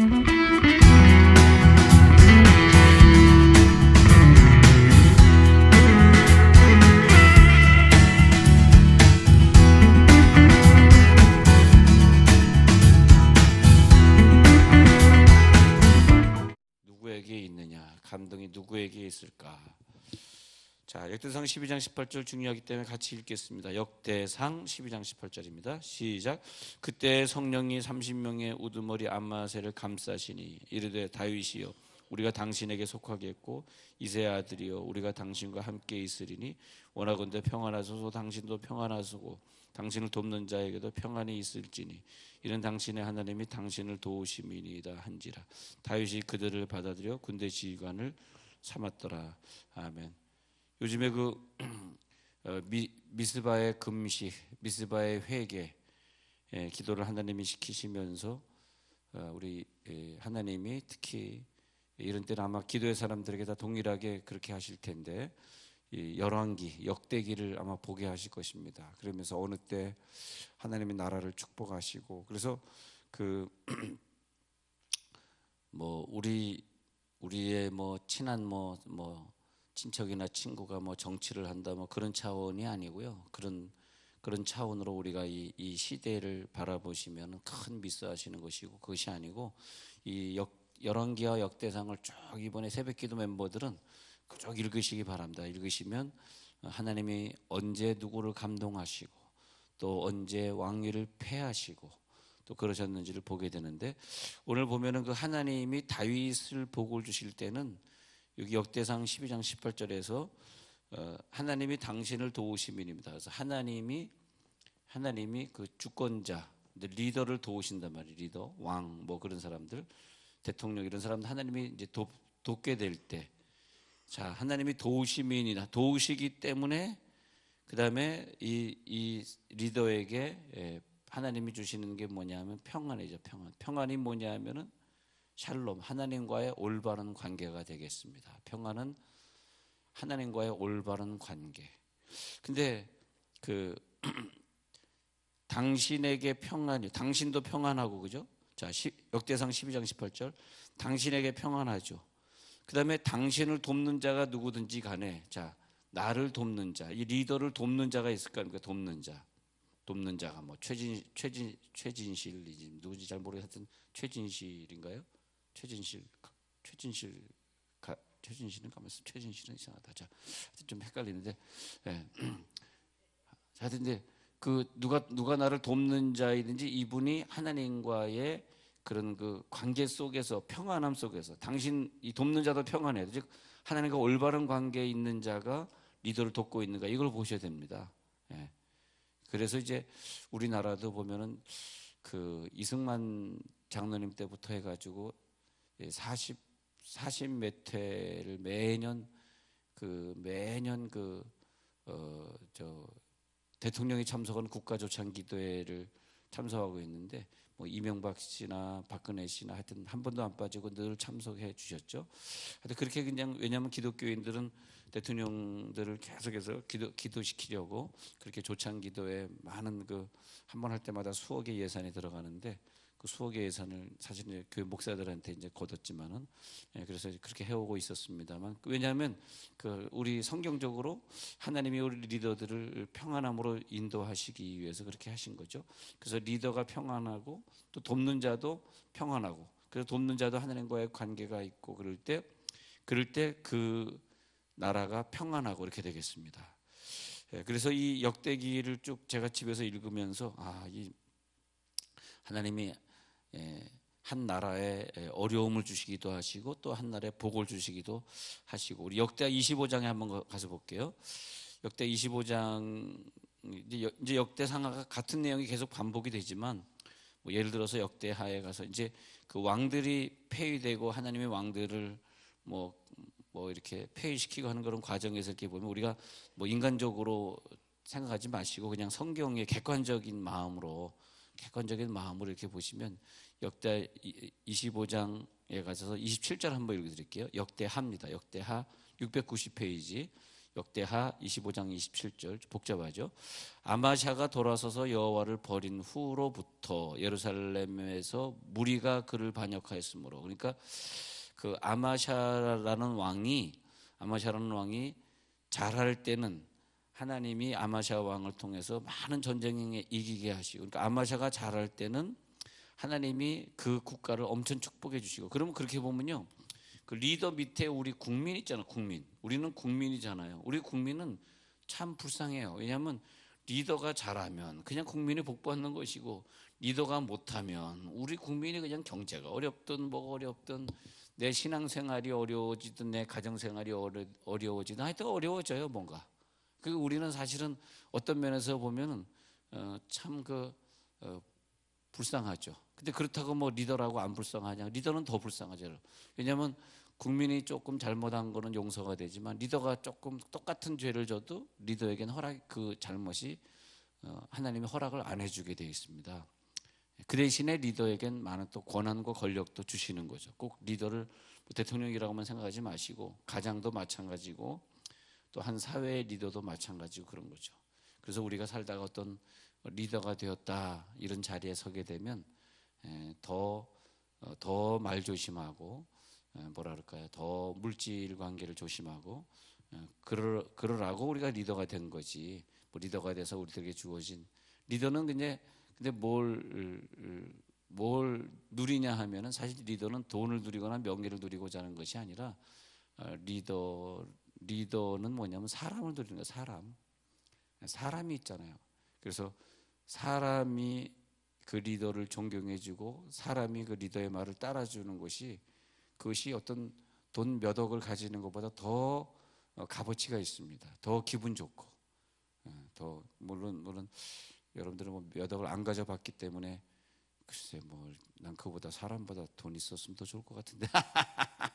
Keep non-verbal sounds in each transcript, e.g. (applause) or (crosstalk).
누 자, 역대상 12장 18절 중요하기 때문에 같이 읽겠습니다. 역대상 12장 18절입니다. 시작. 그때 성령이 30명의 우두머리 암마세를 감싸시니 이르되 다윗이여 우리가 당신에게 속하겠고 이세 아들이여 우리가 당신과 함께 있으리니 원하건대 평안하소서 당신도 평안하소고 당신을 돕는 자에게도 평안이 있을지니 이는 당신의 하나님이 당신을 도우심이니이다 한지라 다윗이 그들을 받아들여 군대 지휘관을 삼았더라 아멘 요즘에 그 (clears throat) 어, 미, 미스바의 금식 미스바의 회개 예, 기도를 하나님이 시키시면서 어, 우리 예, 하나님이 특히 이런 때는 아마 기도의 사람들에게 다 동일하게 그렇게 하실 텐데 이 열왕기 역대기를 아마 보게 하실 것입니다. 그러면서 어느 때 하나님의 나라를 축복하시고 그래서 그 (clears throat) 뭐 우리 우리의 뭐 친한 뭐뭐 친척이나 친구가 뭐 정치를 한다 뭐 그런 차원이 아니고요. 그런 그런 차원으로 우리가 이, 이 시대를 바라보시면 큰 미스하시는 것이고 그것이 아니고 이 역, 열왕기와 역대상을 쭉 이번에 새벽기도 멤버들은 쭉 읽으시기 바랍니다. 읽으시면 하나님이 언제 누구를 감동하시고 또 언제 왕위를 폐하시고 또 그러셨는지를 보게 되는데 오늘 보면은 그 하나님이 다윗을 복을 주실 때는 여기 역대상 12장 18절에서 어, 하나님이 당신을 도우심이입니다. 그래서 하나님이 하나님이 그 주권자 리더를 도우신단 말이에요. 리더, 왕, 뭐 그런 사람들, 대통령 이런 사람들 하나님이 이제 도, 돕게 될 때, 자 하나님이 도우심이니라 도우시기 때문에 그 다음에 이, 이 리더에게 예, 하나님이 주시는 게 뭐냐면 평안이죠. 평안. 평안이 뭐냐면은 샬롬 하나님과의 올바른 관계가 되겠습니다. 평안은 하나님과의 올바른 관계. 근데 그 (clears throat) 당신에게 평안이 당신도 평안하고 그죠? 자, 시, 역대상 12장 18절. 당신에게 평안하죠. 그다음에 당신을 돕는 자가 누구든지 간에 자, 나를 돕는 자, 이 리더를 돕는 자가 있을 거 아닙니까? 돕는 자. 돕는 자가 뭐 최진 최진 최진실이지 누구지 잘 모르겠 하여튼 최진실인가요? 최진실 최진실 가, 최진실은 가만있어 최진실은 이상하다 자 좀 헷갈리는데 예. (clears throat) 자 하여튼 그 누가 누가 나를 돕는 자이든지 이분이 하나님과의 그런 그 관계 속에서 평안함 속에서 당신 이 돕는 자도 평안해야 즉 하나님과 올바른 관계에 있는 자가 리더를 돕고 있는가 이걸 보셔야 됩니다. 예. 그래서 이제 우리나라도 보면은 그 이승만 장로님 때부터 해가지고 40 40몇 회를 매년 그 매년 그 어 저 대통령이 참석하는 국가조창기도회를 참석하고 있는데 뭐 이명박 씨나 박근혜 씨나 하여튼 한 번도 안 빠지고 늘 참석해 주셨죠. 하여튼 그렇게 그냥 왜냐하면 기독교인들은 대통령들을 계속해서 기도 기도시키려고 그렇게 조창 기도에 많은 그 한 번 할 때마다 수억의 예산이 들어가는데 그 수억의 예산을 사실 이제 교회 목사들한테 이제 거뒀지만은 예, 그래서 그렇게 해오고 있었습니다만 왜냐하면 그 우리 성경적으로 하나님이 우리 리더들을 평안함으로 인도하시기 위해서 그렇게 하신 거죠. 그래서 리더가 평안하고 또 돕는 자도 평안하고 그래서 돕는 자도 하나님과의 관계가 있고 그럴 때 그럴 때 그 나라가 평안하고 이렇게 되겠습니다. 예, 그래서 이 역대기를 쭉 제가 집에서 읽으면서 아, 이 하나님이 예, 한 나라에 예, 어려움을 주시기도 하시고 또 한 나라에 복을 주시기도 하시고 우리 역대 25장에 한번 가- 가서 볼게요. 역대 25장 이제 역- 이제 역대 상하가 같은 내용이 계속 반복이 되지만 뭐 예를 들어서 역대 하에 가서 이제 그 왕들이 폐위되고 하나님의 왕들을 뭐뭐 이렇게 폐위시키고 하는 그런 과정에서 이렇게 보면 우리가 뭐 인간적으로 생각하지 마시고 그냥 성경의 객관적인 마음으로 객관적인 마음으로 이렇게 보시면 역대 25장에 가셔서 27절 한번 읽어드릴게요. 역대하입니다. 역대하 690페이지 역대하 25장 27절 복잡하죠. 아마샤가 돌아서서 여호와를 버린 후로부터 예루살렘에서 무리가 그를 반역하였으므로 그러니까 그 아마샤라는 왕이 아마샤라는 왕이 잘할 때는 하나님이 아마샤 왕을 통해서 많은 전쟁에 이기게 하시고 그러니까 아마샤가 잘할 때는 하나님이 그 국가를 엄청 축복해 주시고 그러면 그렇게 보면요. 그 리더 밑에 우리 국민 있잖아, 국민. 우리는 국민이잖아요. 우리 국민은 참 불쌍해요. 왜냐하면 리더가 잘하면 그냥 국민이 복받는 것이고 리더가 못하면 우리 국민이 그냥 경제가 어렵든 뭐가 어렵든 내 신앙생활이 어려워지든 내 가정생활이 어려, 어려워지든 하여튼 어려워져요 뭔가. 그 우리는 사실은 어떤 면에서 보면은 어, 참그 어, 불쌍하죠. 근데 그렇다고 뭐 리더라고 안 불쌍하냐? 리더는 더 불쌍하죠. 왜냐하면 국민이 조금 잘못한 거는 용서가 되지만 리더가 조금 똑같은 죄를 져도 리더에게는 허락 그 잘못이 어, 하나님이 허락을 안 해주게 되어 있습니다. 그 대신에 리더에겐 많은 또 권한과 권력도 주시는 거죠. 꼭 리더를 뭐 대통령이라고만 생각하지 마시고 가장도 마찬가지고 또 한 사회의 리더도 마찬가지고 그런 거죠. 그래서 우리가 살다가 어떤 리더가 되었다 이런 자리에 서게 되면 더 더 말 조심하고 뭐라 그럴까요? 더 물질 관계를 조심하고 그러 그러라고 우리가 리더가 된 거지. 뭐 리더가 돼서 우리들에게 주어진 리더는 근데 근데 뭘 뭘 누리냐 하면은 사실 리더는 돈을 누리거나 명예를 누리고자 하는 것이 아니라 어, 리더 리더는 뭐냐면 사람을 누리는 거야 사람 사람이 있잖아요. 그래서 사람이 그 리더를 존경해주고 사람이 그 리더의 말을 따라주는 것이 그것이 어떤 돈 몇 억을 가지는 것보다 더 어, 값어치가 있습니다. 더 기분 좋고 어, 더 물론 물론 여러분들은 뭐 몇 억을 안 가져봤기 때문에 글쎄 뭐 난 그보다 사람보다 돈 있었으면 더 좋을 것 같은데 예, (laughs)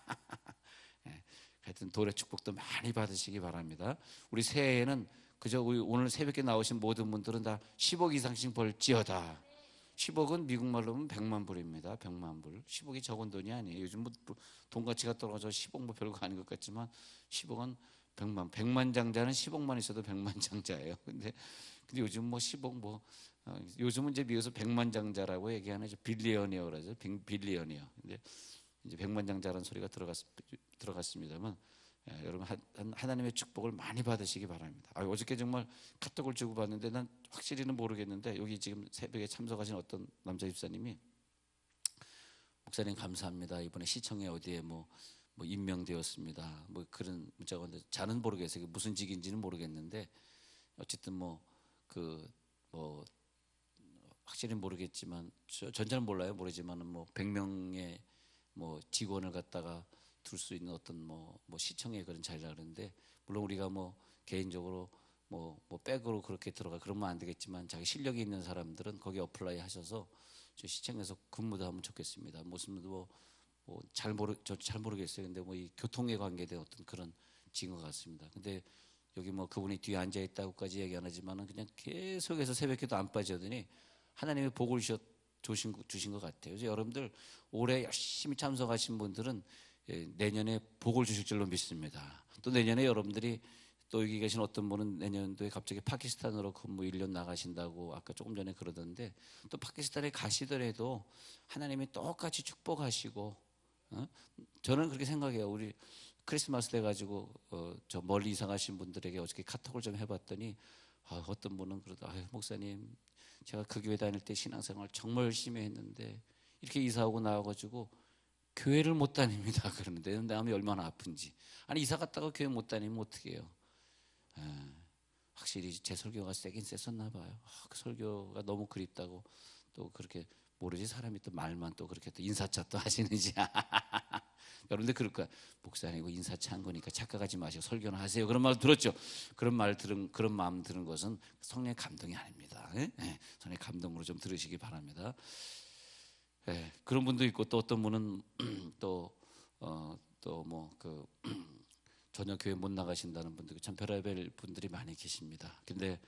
하여튼 돈의 축복도 많이 받으시기 바랍니다. 우리 새해에는 그저 우리 오늘 새벽에 나오신 모든 분들은 다 10억 이상씩 벌지어다. 10억은 미국 말로 하면 100만 불입니다. 100만 불. 10억이 적은 돈이 아니에요. 요즘 뭐 돈 가치가 떨어져 10억 뭐 별거 아닌 것 같지만 10억은 100만. 100만 장자는 10억만 있어도 100만 장자예요. (laughs) 근데 근데 요즘 뭐 10억 뭐 어, 요즘은 이제 미국에서 100만 장자라고 얘기하는 빌리언이어 그러죠. 빌리언이어. 근데 이제 100만 장자라는 소리가 들어갔 들어갔습니다만 예, 여러분 하나님의 축복을 많이 받으시기 바랍니다. 아, 어저께 정말 카톡을 주고 받는데 난 확실히는 모르겠는데 여기 지금 새벽에 참석하신 어떤 남자 집사님이 목사님 감사합니다. 이번에 시청에 어디에 뭐, 뭐 임명되었습니다. 뭐 그런 문자가 왔는데 저는 모르겠어요. 무슨 직인지는 모르겠는데 어쨌든 뭐 그뭐 그뭐 확실히 모르겠지만 전잘 몰라요. 모르지만은 뭐 100명의 뭐 직원을 갖다가 둘 수 있는 어떤 뭐, 뭐 시청의 그런 자리라 그러는데 물론 우리가 뭐 개인적으로 뭐, 뭐 백으로 그렇게 들어가 그러면 안 되겠지만 자기 실력이 있는 사람들은 거기 어플라이 하셔서 저 시청에서 근무도 하면 좋겠습니다. 무슨 뭐, 뭐잘 모르 저 잘 모르겠어요. 근데 뭐 이 교통에 관계된 어떤 그런 징것 같습니다. 근데 여기 뭐 그분이 뒤에 앉아 있다고까지 얘기 안 하지만은 그냥 계속해서 새벽에도 안 빠지더니 하나님의 복을 주셨 주신, 주신 것 같아요. 그래서 여러분들 올해 열심히 참석하신 분들은 예, 내년에 복을 주실 줄로 믿습니다. 또 내년에 여러분들이 또 여기 계신 어떤 분은 내년도에 갑자기 파키스탄으로 근무 1년 나가신다고 아까 조금 전에 그러던데 또 파키스탄에 가시더라도 하나님이 똑같이 축복하시고 어? 저는 그렇게 생각해요. 우리 크리스마스 때 가지고 어, 저 멀리 이사 가신 분들에게 어저께 카톡을 좀 해봤더니 아, 어떤 분은 그러다 아, 목사님 제가 그 교회 다닐 때 신앙생활 정말 열심히 했는데 이렇게 이사하고 나와가지고 교회를 못 다닙니다. (laughs) 그러는데 마음이 얼마나 아픈지. 아니 이사 갔다가 교회 못 다니면 어떻게 해요? 에, 확실히 제 설교가 세긴 셌었나 봐요. 아, 그 설교가 너무 그립다고 또 그렇게 모르지 사람이 또 말만 또 그렇게 또 인사차 또 하시는지. (laughs) 여러분들 그럴 거야. 목사님 이거 인사차 한 거니까 착각하지 마시고 설교는 하세요. 그런 말 들었죠. 그런 말 들은 그런 마음 들은 것은 성령의 감동이 아닙니다. 예? 예, 성령의 감동으로 좀 들으시기 바랍니다. 예, 그런 분도 있고 또 어떤 분은 (clears throat) 또또 뭐그 (clears throat) 전혀 교회 못 나가신다는 분들 참 별의별 분들이 많이 계십니다. 근데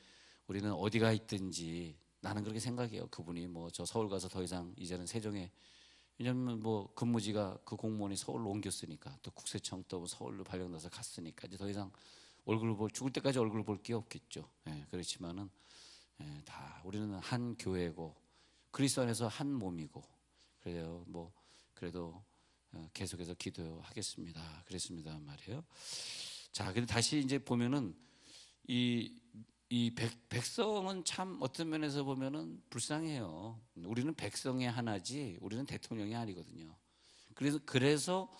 우리는 어디가 있든지 나는 그렇게 생각해요. 그분이 뭐 저 서울 가서 더 이상 이제는 세종에 왜냐면 뭐 근무지가 그 공무원이 서울로 옮겼으니까 또 국세청 또 서울로 발령나서 갔으니까 이제 더 이상 얼굴 볼 죽을 때까지 얼굴 볼게 없겠죠. 예, 그렇지만은 예, 다 우리는 한 교회고 그리스도 안에서 한 몸이고 그래요. 뭐 그래도 어, 계속해서 기도하겠습니다. 그랬습니다 말이에요. 자, 근데 다시 이제 보면은 이, 이 백, 백성은 참 어떤 면에서 보면은 불쌍해요. 우리는 백성의 하나지 우리는 대통령이 아니거든요. 그래서 그래서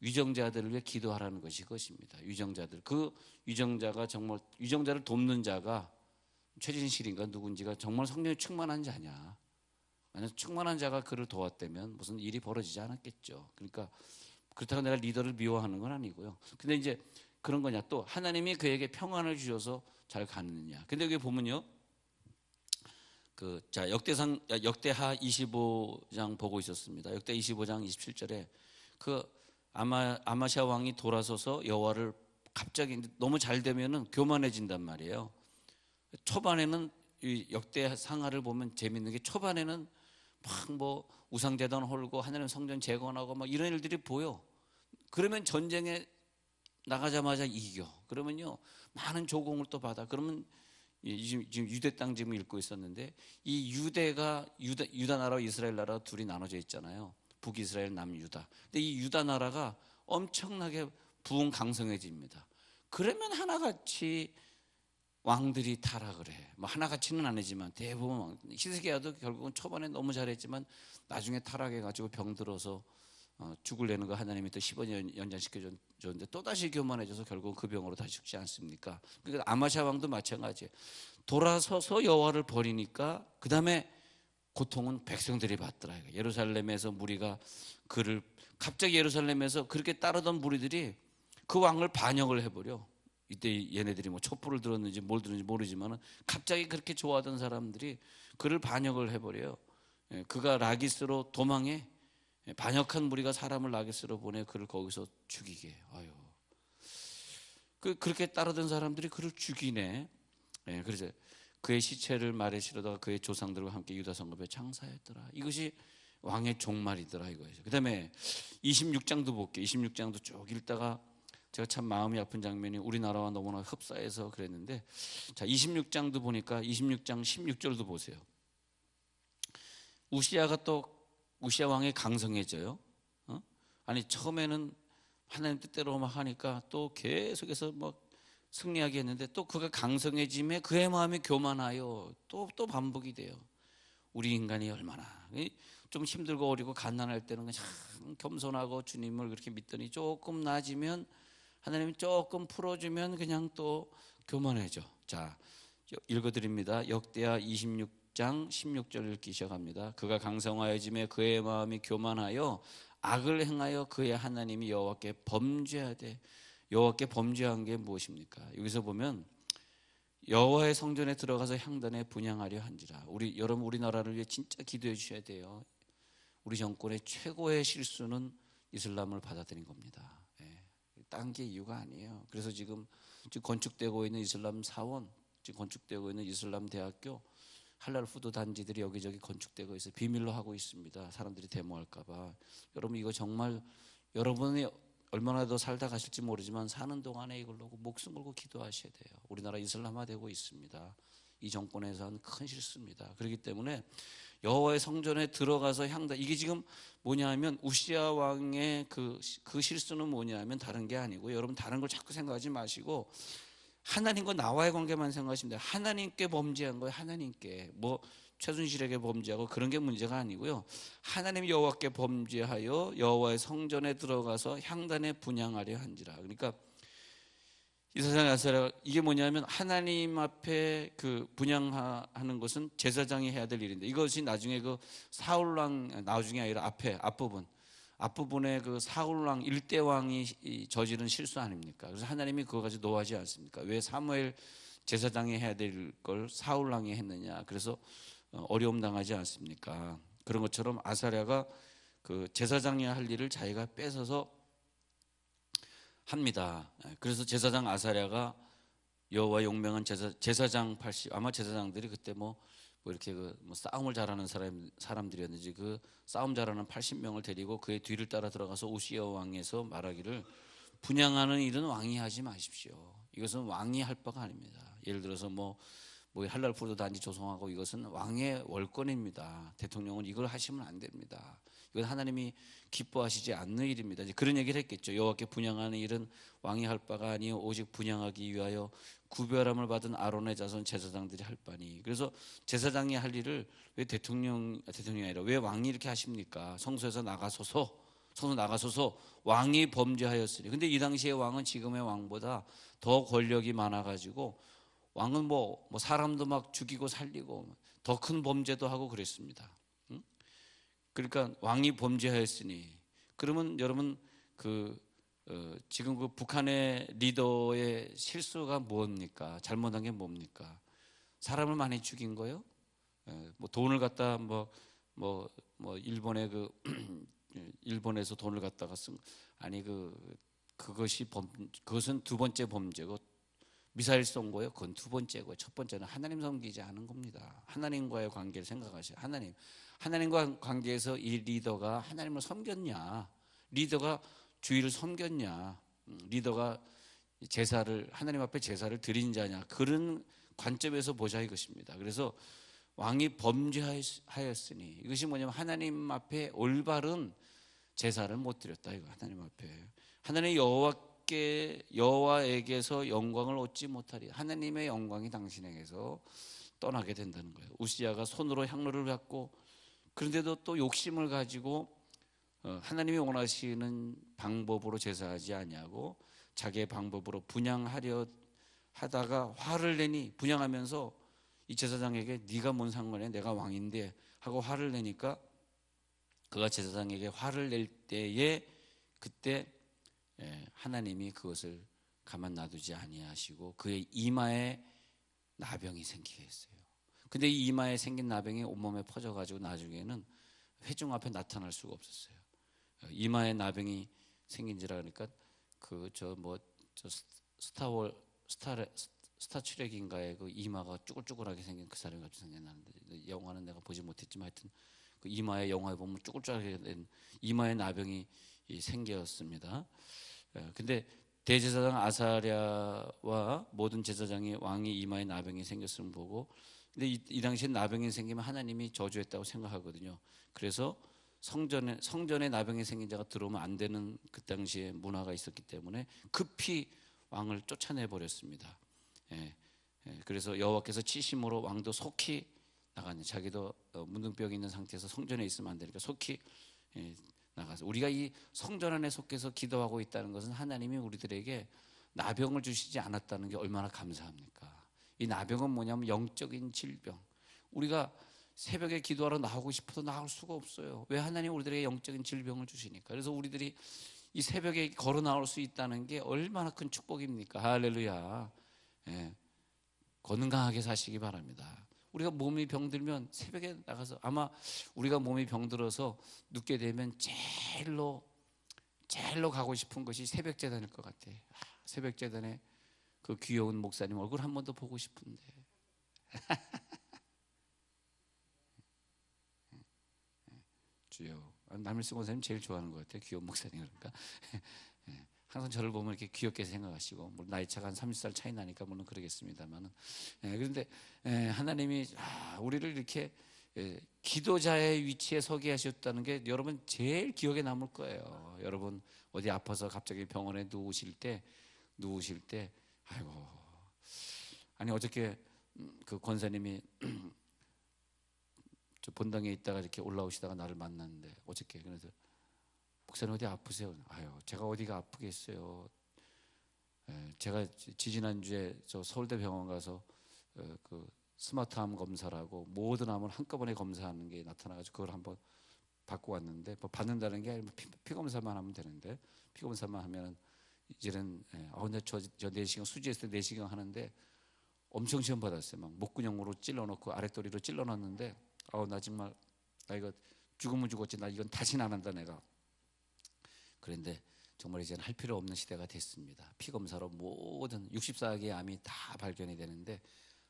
위정자들을 위해 기도하라는 것이 것입니다. 위정자들 그 위정자가 정말 위정자를 돕는 자가 최진실인가 누군지가 정말 성령이 충만한 자냐? 만약 충만한 자가 그를 도왔다면 무슨 일이 벌어지지 않았겠죠. 그러니까 그렇다고 내가 리더를 미워하는 건 아니고요. 근데 이제 그런 거냐 또 하나님이 그에게 평안을 주셔서 잘 가느냐. 근데 여기 보면요. 그 자 역대상 역대하 25장 보고 있었습니다. 역대 25장 27절에 그 아마 아마샤 왕이 돌아서서 여호와를 갑자기 너무 잘 되면은 교만해진단 말이에요. 초반에는 이 역대 상하를 보면 재밌는 게 초반에는 막 뭐 우상제단 홀고 하나님 성전 재건하고 막 이런 일들이 보여. 그러면 전쟁에 나가자마자 이겨. 그러면요 많은 조공을 또 받아. 그러면 지금, 유대 땅 지금 읽고 있었는데 이 유대가 유다, 유다 나라와 이스라엘 나라 둘이 나눠져 있잖아요. 북이스라엘, 남유다. 근데 이 유다 나라가 엄청나게 부흥 강성해집니다. 그러면 하나같이 왕들이 타락을 해. 뭐 하나같이는 아니지만 대부분 히스기야도 결국은 초반에 너무 잘했지만 나중에 타락해 가지고 병들어서 어, 죽을래는 거 하나님이 또 15년 연장시켜 줬는데 또 다시 교만해져서 결국 그 병으로 다시 죽지 않습니까? 그러니까 아마샤 왕도 마찬가지예요. 돌아서서 여호와를 버리니까 그 다음에 고통은 백성들이 받더라. 예루살렘에서 무리가 그를 갑자기 예루살렘에서 그렇게 따르던 무리들이 그 왕을 반역을 해버려. 이때 얘네들이 뭐 촛불을 들었는지 뭘 들었는지 모르지만은 갑자기 그렇게 좋아하던 사람들이 그를 반역을 해버려요. 예, 그가 라기스로 도망해 예, 반역한 무리가 사람을 라기스로 보내 그를 거기서 죽이게. 아유. 그 그렇게 따르던 사람들이 그를 죽이네. 예, 그래서 그의 시체를 말에 실어다가 그의 조상들과 함께 유다 성읍에 장사했더라. 이것이 왕의 종말이더라 이거예요. 그다음에 26장도 볼게요. 26장도 쭉 읽다가 제가 참 마음이 아픈 장면이 우리나라와 너무나 흡사해서 그랬는데 자 26장도 보니까 26장 16절도 보세요. 우시아가 또 우시아 왕이 강성해져요. 어? 아니 처음에는 하나님 뜻대로 막 하니까 또 계속해서 막 승리하게 했는데 또 그가 강성해짐에 그의 마음이 교만하여 또 또 반복이 돼요. 우리 인간이 얼마나 좀 힘들고 어리고 갓난할 때는 참 겸손하고 주님을 그렇게 믿더니 조금 나아지면 하나님이 조금 풀어주면 그냥 또 교만해져. 자, 읽어드립니다. 역대하 26 장 16절 읽기 시작합니다. 그가 강성하여짐에 그의 마음이 교만하여 악을 행하여 그의 하나님이 여호와께 범죄하되 여호와께 범죄한 게 무엇입니까? 여기서 보면 여호와의 성전에 들어가서 향단에 분양하려 한지라. 우리 여러분 우리나라를 위해 진짜 기도해 주셔야 돼요. 우리 정권의 최고의 실수는 이슬람을 받아들인 겁니다. 딴게 이유가 아니에요. 그래서 지금 지금 건축되고 있는 이슬람 사원, 지금 건축되고 있는 이슬람 대학교 할랄 푸드 단지들이 여기저기 건축되고 있어 비밀로 하고 있습니다. 사람들이 데모할까봐. 여러분 이거 정말 여러분이 얼마나 더 살다 가실지 모르지만 사는 동안에 이걸 놓고 목숨 걸고 기도하셔야 돼요. 우리나라 이슬람화 되고 있습니다. 이 정권에서 한 큰 실수입니다. 그렇기 때문에 여호와의 성전에 들어가서 향다 이게 지금 뭐냐하면 우시아 왕의 그, 그 실수는 뭐냐하면 다른 게 아니고 여러분 다른 걸 자꾸 생각하지 마시고 하나님과 나와의 관계만 생각하시면 돼요. 하나님께 범죄한 거예요. 하나님께 뭐 최순실에게 범죄하고 그런 게 문제가 아니고요. 하나님 여호와께 범죄하여 여호와의 성전에 들어가서 향단에 분양하려 한지라. 그러니까 이 세상에 아사라 이게 뭐냐면 하나님 앞에 그 분양하는 것은 제사장이 해야 될 일인데 이것이 나중에 그 사울 왕 나중에 아니라 앞에 앞부분 앞부분에 그 사울왕 일대 왕이 저지른 실수 아닙니까? 그래서 하나님이 그거 가지고 노하지 않습니까? 왜 사무엘 제사장이 해야 될 걸 사울왕이 했느냐? 그래서 어, 어려움 당하지 않습니까? 그런 것처럼 아사랴가 그 제사장이 할 일을 자기가 뺏어서 합니다. 예, 그래서 제사장 아사랴가 여호와 용맹한 제사, 제사장 80 아마 제사장들이 그때 뭐, 뭐 이렇게 그 뭐 싸움을 잘하는 사람 사람들이었는지 그 싸움 잘하는 80명을 데리고 그의 뒤를 따라 들어가서 오시아 왕에서 말하기를 분양하는 일은 왕이 하지 마십시오. 이것은 왕이 할 바가 아닙니다. 예를 들어서 뭐, 뭐 할랄 푸르도 단지 조성하고 이것은 왕의 월권입니다. 대통령은 이걸 하시면 안 됩니다. 이건 하나님이 기뻐하시지 않는 일입니다. 이제 그런 얘기를 했겠죠. 여호와께 분양하는 일은 왕이 할 바가 아니요 오직 분양하기 위하여 구별함을 받은 아론의 자손 제사장들이 할 바니. 그래서 제사장이 할 일을 왜 대통령 아, 대통령이 아니라 왜 왕이 이렇게 하십니까? 성소에서 나가소서 성소 나가소서 왕이 범죄하였으니. 근데 이 당시의 왕은 지금의 왕보다 더 권력이 많아 가지고 왕은 뭐, 뭐 사람도 막 죽이고 살리고 더 큰 범죄도 하고 그랬습니다. 응? 그러니까 왕이 범죄하였으니 그러면 여러분 그 어, 지금 그 북한의 리더의 실수가 뭡니까? 잘못한 게 뭡니까? 사람을 많이 죽인 거요? 예, 뭐 돈을 갖다 뭐뭐 뭐 일본의 그 (clears throat) 일본에서 돈을 갖다가 쓴 아니 그 그것이 범 그것은 두 번째 범죄고 미사일 쏜 거요. 그건 두 번째고 첫 번째는 하나님 섬기지 않은 겁니다. 하나님과의 관계를 생각하셔. 하나님 하나님과 관계에서 이 리더가 하나님을 섬겼냐? 리더가 주의를 섬겼냐? 음, 리더가 제사를 하나님 앞에 제사를 드린 자냐? 그런 관점에서 보자 이것입니다. 그래서 왕이 범죄하였으니 이것이 뭐냐면 하나님 앞에 올바른 제사를 못 드렸다 이거 하나님 앞에 하나님 여호와 께 여호와에게서 영광을 얻지 못하리 하나님의 영광이 당신에게서 떠나게 된다는 거예요. 우시야가 손으로 향로를 갖고 그런데도 또 욕심을 가지고 어, 하나님이 원하시는 방법으로 제사하지 아니하고 자기의 방법으로 분양하려 하다가 화를 내니 분양하면서 이 제사장에게 네가 뭔 상관이야 내가 왕인데 하고 화를 내니까 그가 제사장에게 화를 낼 때에 그때 예, 하나님이 그것을 가만 놔두지 아니하시고 그의 이마에 나병이 생기게 했어요. 근데 이 이마에 생긴 나병이 온몸에 퍼져가지고 나중에는 회중 앞에 나타날 수가 없었어요. 이마에 나병이 생긴지라 그러니까 그 저 뭐 저 스타월 스타 스타 트랙인가에 그 이마가 쭈글쭈글하게 생긴 그 사람이 같이 생겨나는데 영화는 내가 보지 못했지만 하여튼 그 이마에 영화에 보면 쭈글쭈글하게 된 이마에 나병이 생겼습니다. 예, 근데 대제사장 아사랴와 모든 제사장이 왕이 이마에 나병이 생겼음을 보고 근데 이, 이 당시에 나병이 생기면 하나님이 저주했다고 생각하거든요. 그래서 성전에 성전에 나병이 생긴 자가 들어오면 안 되는 그 당시에 문화가 있었기 때문에 급히 왕을 쫓아내 버렸습니다. 예, 예, 그래서 여호와께서 치심으로 왕도 속히 나가는 자기도 어, 문둥병이 있는 상태에서 성전에 있으면 안 되니까 속히 예, 나가서 우리가 이 성전 안에 속해서 기도하고 있다는 것은 하나님이 우리들에게 나병을 주시지 않았다는 게 얼마나 감사합니까? 이 나병은 뭐냐면 영적인 질병. 우리가 새벽에 기도하러 나오고 싶어도 나올 수가 없어요. 왜 하나님 우리들에게 영적인 질병을 주시니까. 그래서 우리들이 이 새벽에 걸어 나올 수 있다는 게 얼마나 큰 축복입니까? 할렐루야. 예. 건강하게 사시기 바랍니다. 우리가 몸이 병들면 새벽에 나가서 아마 우리가 몸이 병들어서 눕게 되면 제일로 제일로 가고 싶은 것이 새벽 재단일 것 같아. 새벽 재단에 그 귀여운 목사님 얼굴 한 번 더 보고 싶은데. (laughs) 주여. 남일승 목사님 제일 좋아하는 것 같아요. 귀여운 목사님 그러니까. (laughs) 항상 저를 보면 이렇게 귀엽게 생각하시고 물론 나이 차가 한 30살 차이 나니까 물론 그러겠습니다만은 예, 그런데 예, 하나님이 아, 우리를 이렇게 예, 기도자의 위치에 서게 하셨다는 게 여러분 제일 기억에 남을 거예요. 여러분 어디 아파서 갑자기 병원에 누우실 때 누우실 때 아이고 아니 어저께 음, 그 권사님이 (clears throat) 저 본당에 있다가 이렇게 올라오시다가 나를 만났는데 어저께 그래서 목사님 어디 아프세요? 아유 제가 어디가 아프겠어요. 에, 제가 지지난주에 저 서울대 병원 가서 어, 그 스마트암 검사라고 모든 암을 한꺼번에 검사하는 게 나타나가지고 그걸 한번 받고 왔는데 뭐 받는다는 게 피, 피 검사만 하면 되는데 피 검사만 하면은 이제는 예, 어 근데 저 저 내시경 수지했을 때 내시경 하는데 엄청 시험 받았어요. 막 목근형으로 찔러놓고 아랫도리로 찔러놨는데 아우 나 정말 나 이거 죽으면 죽었지 나 이건 다시는 안 한다 내가. 그런데 정말 이제는 할 필요 없는 시대가 됐습니다. 피 검사로 모든 64개의 암이 다 발견이 되는데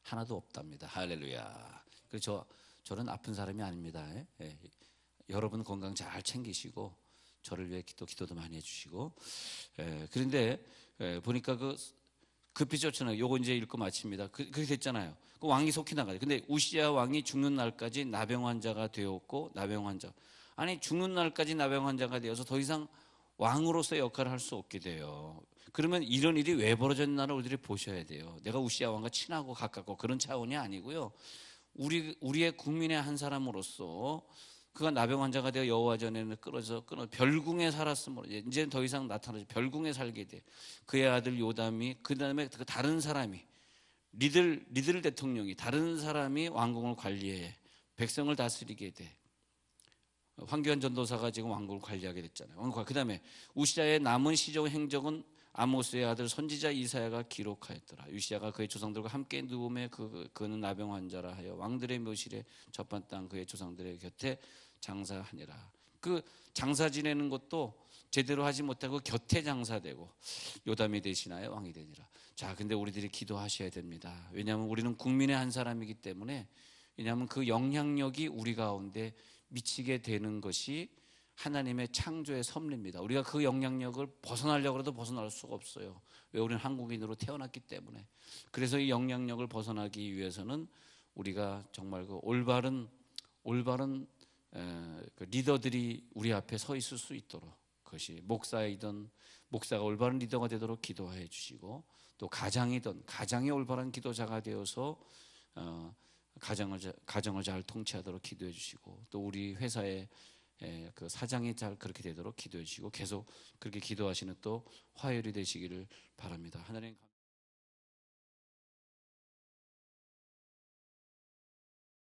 하나도 없답니다. 할렐루야. 그래서 저 저는 아픈 사람이 아닙니다. 예? 예. 여러분 건강 잘 챙기시고 저를 위해 기도 기도도 많이 해주시고 예. 그런데 예, 보니까 그 급히 쫓아나가. 요거 이제 읽고 마칩니다. 그, 그렇게 됐잖아요. 그 왕이 속히 나가요. 근데 우시아 왕이 죽는 날까지 나병 환자가 되었고 나병 환자. 아니 죽는 날까지 나병 환자가 되어서 더 이상 왕으로서의 역할을 할 수 없게 돼요. 그러면 이런 일이 왜 벌어졌나를 우리들이 보셔야 돼요. 내가 우시아 왕과 친하고 가깝고 그런 차원이 아니고요. 우리 우리의 국민의 한 사람으로서 그가 나병 환자가 되어 여호와 전에는 끌어져 끊어 별궁에 살았으므로 이제 더 이상 나타나지 별궁에 살게 돼. 그의 아들 요담이 그 다음에 그 다른 사람이 리들 리들 대통령이 다른 사람이 왕궁을 관리해 백성을 다스리게 돼. 황교안 전도사가 지금 왕국을 관리하게 됐잖아요. 그 다음에 우시아의 남은 시적 행적은 아모스의 아들 선지자 이사야가 기록하였더라. 우시아가 그의 조상들과 함께 누움에 그 그는 나병 환자라 하여 왕들의 묘실에 접한 땅 그의 조상들의 곁에 장사하니라. 그 장사 지내는 것도 제대로 하지 못하고 곁에 장사되고 요담이 되시나요 왕이 되니라. 자, 근데 우리들이 기도하셔야 됩니다. 왜냐하면 우리는 국민의 한 사람이기 때문에 왜냐하면 그 영향력이 우리 가운데 미치게 되는 것이 하나님의 창조의 섭리입니다. 우리가 그 영향력을 벗어나려고 해도 벗어날 수가 없어요. 왜 우리는 한국인으로 태어났기 때문에. 그래서 이 영향력을 벗어나기 위해서는 우리가 정말 그 올바른 올바른 에, 그 리더들이 우리 앞에 서 있을 수 있도록 그것이 목사이든 목사가 올바른 리더가 되도록 기도해 주시고 또 가장이든 가장이 올바른 기도자가 되어서 어, 가정을 자- 가정을 잘 통치하도록 기도해 주시고 또 우리 회사의 에, 그 사장이 잘 그렇게 되도록 기도해 주시고 계속 그렇게 기도하시는 또 화요일이 되시기를 바랍니다. 하나님 감-